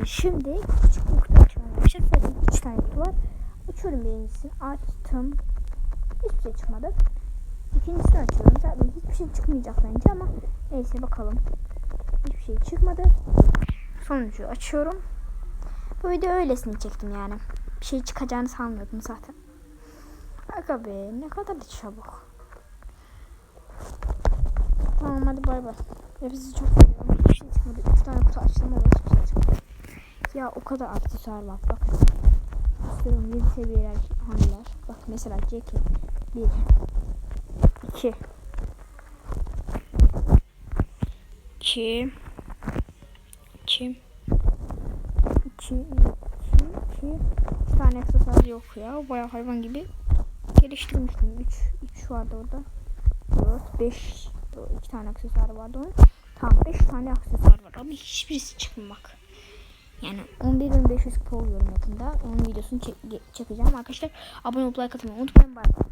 Ee, Şimdi küçük kutu açıyorum arkadaşlar. Zaten 3 tane kutu var. Açıyorum birincisini. Açtım. Hiçbir şey çıkmadı. İkincisini açıyorum. Zaten hiçbir şey çıkmayacak bence ama neyse bakalım. Hiçbir şey çıkmadı. Sonuncuyu açıyorum. Bu video öylesini çektim yani. Bir şey çıkacağını sanmıyordum zaten. Aga be ne kadar da çabuk. Tamam hadi bay bay. Hepsi çok seviyorum. Ya o kadar aksesuar var bak. İstiyorum 7 seviyeler hangiler. Bak mesela Jackie 1 2 2 2 2 2 2 2 tane aksesuar yok ya. Bayağı hayvan gibi geliştirmiştim. 3 3 vardı orada. 4 5 2 tane aksesuar vardı onun. Tamam 5 tane aksesuar var ama hiçbirisi çıkmamak. Yani 11.500 kupa oluyorum yakında. Onun videosunu çek- çekeceğim arkadaşlar. Abone olup like atmayı unutmayın. Bye.